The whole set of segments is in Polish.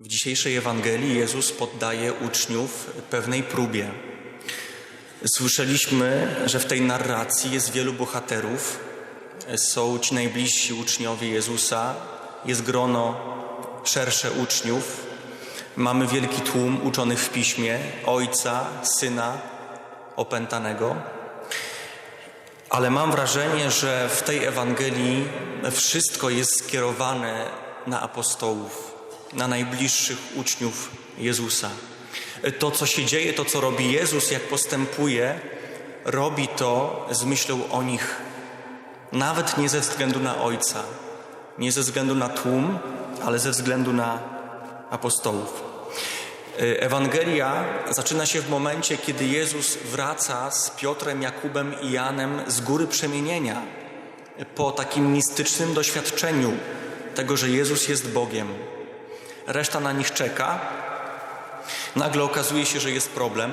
W dzisiejszej Ewangelii Jezus poddaje uczniów pewnej próbie. Słyszeliśmy, że w tej narracji jest wielu bohaterów. Są ci najbliżsi uczniowie Jezusa, jest grono szersze uczniów. Mamy wielki tłum uczonych w piśmie, ojca, syna opętanego. Ale mam wrażenie, że w tej Ewangelii wszystko jest skierowane na apostołów, na najbliższych uczniów Jezusa. To, co się dzieje, to, co robi Jezus, jak postępuje, robi to z myślą o nich. Nawet nie ze względu na Ojca, nie ze względu na tłum, ale ze względu na apostołów. Ewangelia zaczyna się w momencie, kiedy Jezus wraca z Piotrem, Jakubem i Janem z góry przemienienia po takim mistycznym doświadczeniu tego, że Jezus jest Bogiem. Reszta na nich czeka. Nagle okazuje się, że jest problem,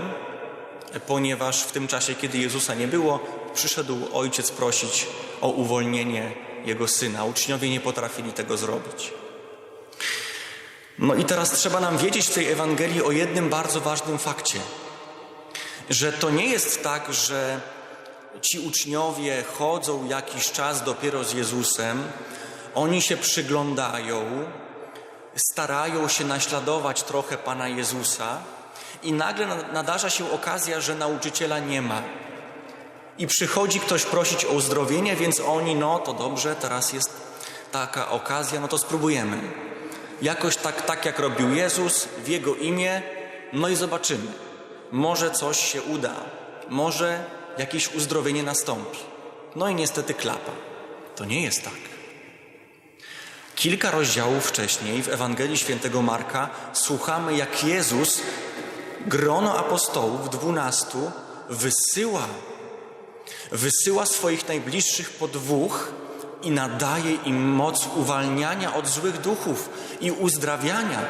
ponieważ w tym czasie, kiedy Jezusa nie było, przyszedł ojciec prosić o uwolnienie jego syna. Uczniowie nie potrafili tego zrobić. No i teraz trzeba nam wiedzieć w tej Ewangelii o jednym bardzo ważnym fakcie. Że to nie jest tak, że ci uczniowie chodzą jakiś czas dopiero z Jezusem, oni się przyglądają, starają się naśladować trochę Pana Jezusa i nagle nadarza się okazja, że nauczyciela nie ma. I przychodzi ktoś prosić o uzdrowienie, więc oni, no to dobrze, teraz jest taka okazja, no to spróbujemy. Jakoś tak, tak jak robił Jezus, w Jego imię, no i zobaczymy. Może coś się uda, może jakieś uzdrowienie nastąpi. No i niestety klapa. To nie jest tak. Kilka rozdziałów wcześniej w Ewangelii Świętego Marka słuchamy, jak Jezus grono apostołów, dwunastu, wysyła. Wysyła swoich najbliższych po dwóch i nadaje im moc uwalniania od złych duchów i uzdrawiania.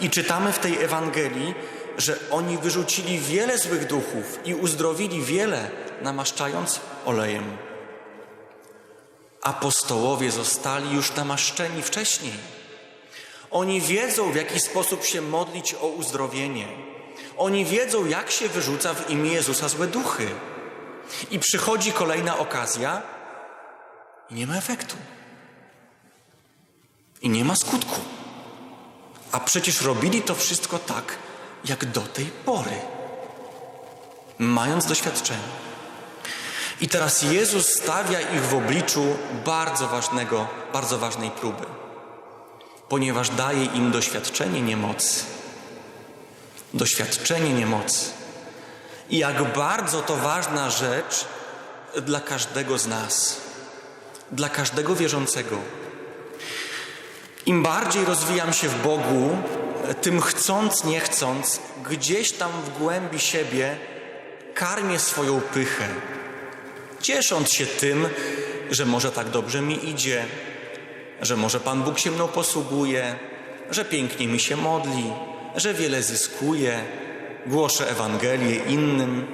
I czytamy w tej Ewangelii, że oni wyrzucili wiele złych duchów i uzdrowili wiele, namaszczając olejem. Apostołowie zostali już namaszczeni wcześniej. Oni wiedzą, w jaki sposób się modlić o uzdrowienie. Oni wiedzą, jak się wyrzuca w imię Jezusa złe duchy. I przychodzi kolejna okazja, i nie ma efektu. I nie ma skutku. A przecież robili to wszystko tak, jak do tej pory, mając doświadczenie. I teraz Jezus stawia ich w obliczu bardzo ważnego, bardzo ważnej próby, ponieważ daje im doświadczenie niemocy. Doświadczenie niemocy. I jak bardzo to ważna rzecz dla każdego z nas, dla każdego wierzącego. Im bardziej rozwijam się w Bogu, tym chcąc, nie chcąc, gdzieś tam w głębi siebie karmię swoją pychę, ciesząc się tym, że może tak dobrze mi idzie, że może Pan Bóg się mną posługuje, że pięknie mi się modli, że wiele zyskuje, głoszę Ewangelię innym.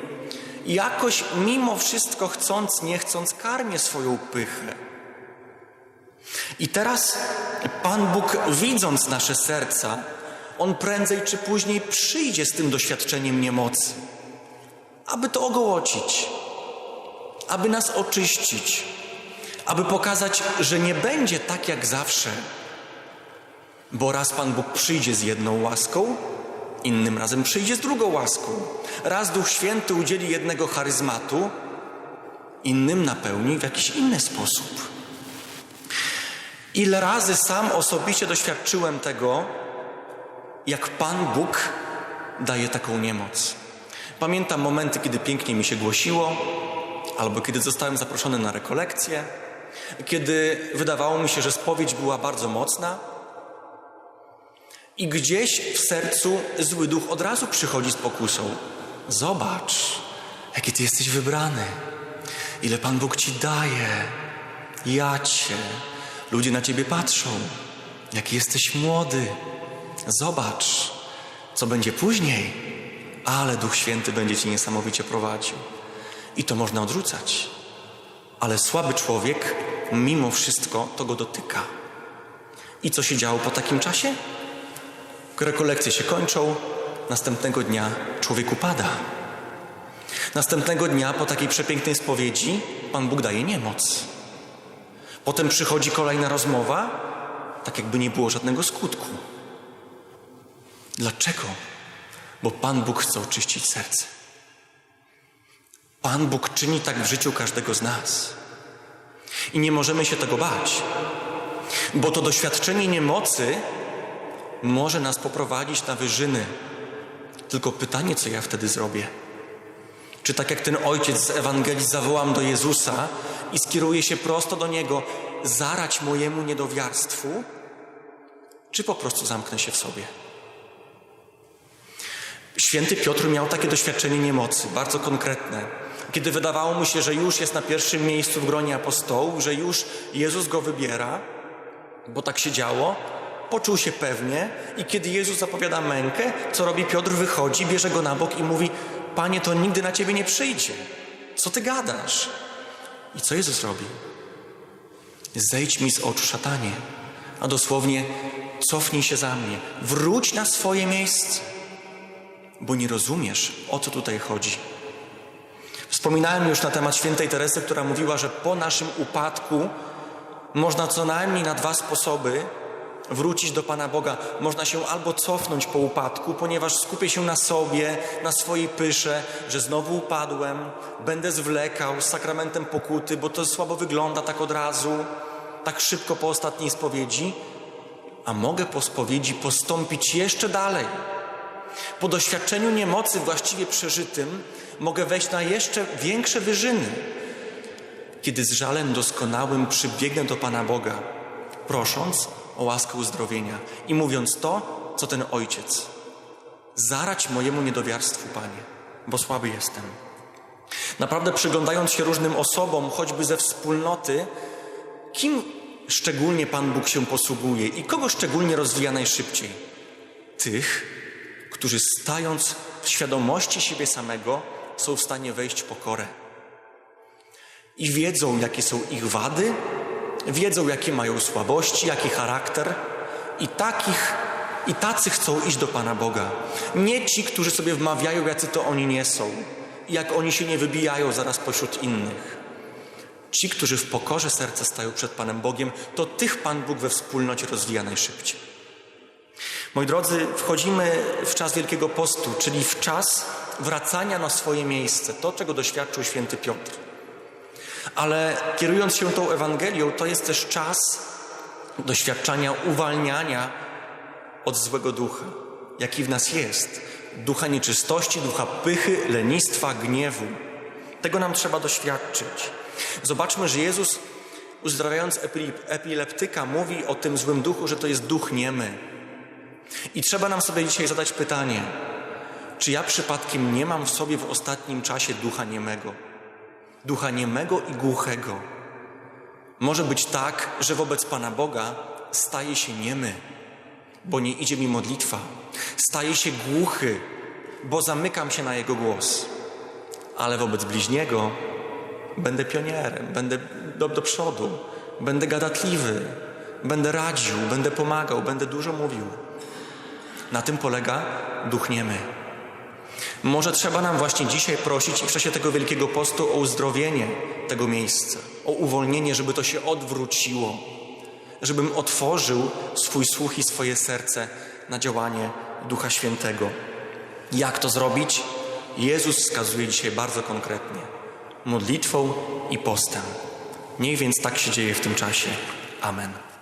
Jakoś mimo wszystko chcąc, nie chcąc, karmię swoją pychę. I teraz Pan Bóg, widząc nasze serca, On prędzej czy później przyjdzie z tym doświadczeniem niemocy, aby to ogołocić, aby nas oczyścić, aby pokazać, że nie będzie tak jak zawsze. Bo raz Pan Bóg przyjdzie z jedną łaską, innym razem przyjdzie z drugą łaską. Raz Duch Święty udzieli jednego charyzmatu, innym napełni w jakiś inny sposób. Ile razy sam osobiście doświadczyłem tego, jak Pan Bóg daje taką niemoc. Pamiętam momenty, kiedy pięknie mi się głosiło, albo kiedy zostałem zaproszony na rekolekcję, kiedy wydawało mi się, że spowiedź była bardzo mocna i gdzieś w sercu zły duch od razu przychodzi z pokusą. Zobacz, jaki ty jesteś wybrany, ile Pan Bóg ci daje. Ja cię. Ludzie na ciebie patrzą, jaki jesteś młody. Zobacz, co będzie później, ale Duch Święty będzie ci niesamowicie prowadził. I to można odrzucać. Ale słaby człowiek, mimo wszystko, to go dotyka. I co się działo po takim czasie? Rekolekcje się kończą, następnego dnia człowiek upada. Następnego dnia po takiej przepięknej spowiedzi Pan Bóg daje niemoc. Potem przychodzi kolejna rozmowa, tak jakby nie było żadnego skutku. Dlaczego? Bo Pan Bóg chce oczyścić serce. Pan Bóg czyni tak w życiu każdego z nas. I nie możemy się tego bać, bo to doświadczenie niemocy może nas poprowadzić na wyżyny. Tylko pytanie, co ja wtedy zrobię? Czy tak jak ten ojciec z Ewangelii zawołam do Jezusa i skieruję się prosto do Niego, zarać mojemu niedowiarstwu, czy po prostu zamknę się w sobie? Święty Piotr miał takie doświadczenie niemocy, bardzo konkretne. Kiedy wydawało mu się, że już jest na pierwszym miejscu w gronie apostołów, że już Jezus go wybiera, bo tak się działo, poczuł się pewnie i kiedy Jezus zapowiada mękę, co robi Piotr? Wychodzi, bierze go na bok i mówi: Panie, to nigdy na ciebie nie przyjdzie. Co ty gadasz? I co Jezus robi? Zejdź mi z oczu, szatanie, a dosłownie cofnij się za mnie, wróć na swoje miejsce, bo nie rozumiesz, o co tutaj chodzi. Wspominałem już na temat świętej Teresy, która mówiła, że po naszym upadku można co najmniej na dwa sposoby wrócić do Pana Boga. Można się albo cofnąć po upadku, ponieważ skupię się na sobie, na swojej pysze, że znowu upadłem, będę zwlekał z sakramentem pokuty, bo to słabo wygląda tak od razu, tak szybko po ostatniej spowiedzi. A mogę po spowiedzi postąpić jeszcze dalej. Po doświadczeniu niemocy właściwie przeżytym mogę wejść na jeszcze większe wyżyny, kiedy z żalem doskonałym przybiegnę do Pana Boga, prosząc o łaskę uzdrowienia i mówiąc to, co ten ojciec. Zarać mojemu niedowiarstwu, Panie, bo słaby jestem. Naprawdę przyglądając się różnym osobom, choćby ze wspólnoty, kim szczególnie Pan Bóg się posługuje i kogo szczególnie rozwija najszybciej? Tych, którzy stając w świadomości siebie samego, są w stanie wejść w pokorę. I wiedzą, jakie są ich wady, wiedzą, jakie mają słabości, jaki charakter, i takich, i tacy chcą iść do Pana Boga. Nie ci, którzy sobie wmawiają, jacy to oni nie są, jak oni się nie wybijają zaraz pośród innych. Ci, którzy w pokorze serca stają przed Panem Bogiem, to tych Pan Bóg we wspólnocie rozwija najszybciej. Moi drodzy, wchodzimy w czas Wielkiego Postu, czyli w czas wracania na swoje miejsce, to czego doświadczył święty Piotr. Ale kierując się tą Ewangelią, to jest też czas doświadczania uwalniania od złego ducha, jaki w nas jest. Ducha nieczystości, ducha pychy, lenistwa, gniewu. Tego nam trzeba doświadczyć. Zobaczmy, że Jezus, uzdrawiając epileptyka, mówi o tym złym duchu, że to jest duch niemy. I trzeba nam sobie dzisiaj zadać pytanie, czy ja przypadkiem nie mam w sobie w ostatnim czasie ducha niemego? Ducha niemego i głuchego. Może być tak, że wobec Pana Boga staje się niemy, bo nie idzie mi modlitwa. Staje się głuchy, bo zamykam się na Jego głos. Ale wobec bliźniego będę pionierem, będę do, do przodu, będę gadatliwy, będę radził, będę pomagał, będę dużo mówił. Na tym polega duch niemy. Może trzeba nam właśnie dzisiaj prosić w czasie tego Wielkiego Postu o uzdrowienie tego miejsca, o uwolnienie, żeby to się odwróciło, żebym otworzył swój słuch i swoje serce na działanie Ducha Świętego. Jak to zrobić? Jezus wskazuje dzisiaj bardzo konkretnie modlitwą i postem. Niech więc tak się dzieje w tym czasie. Amen.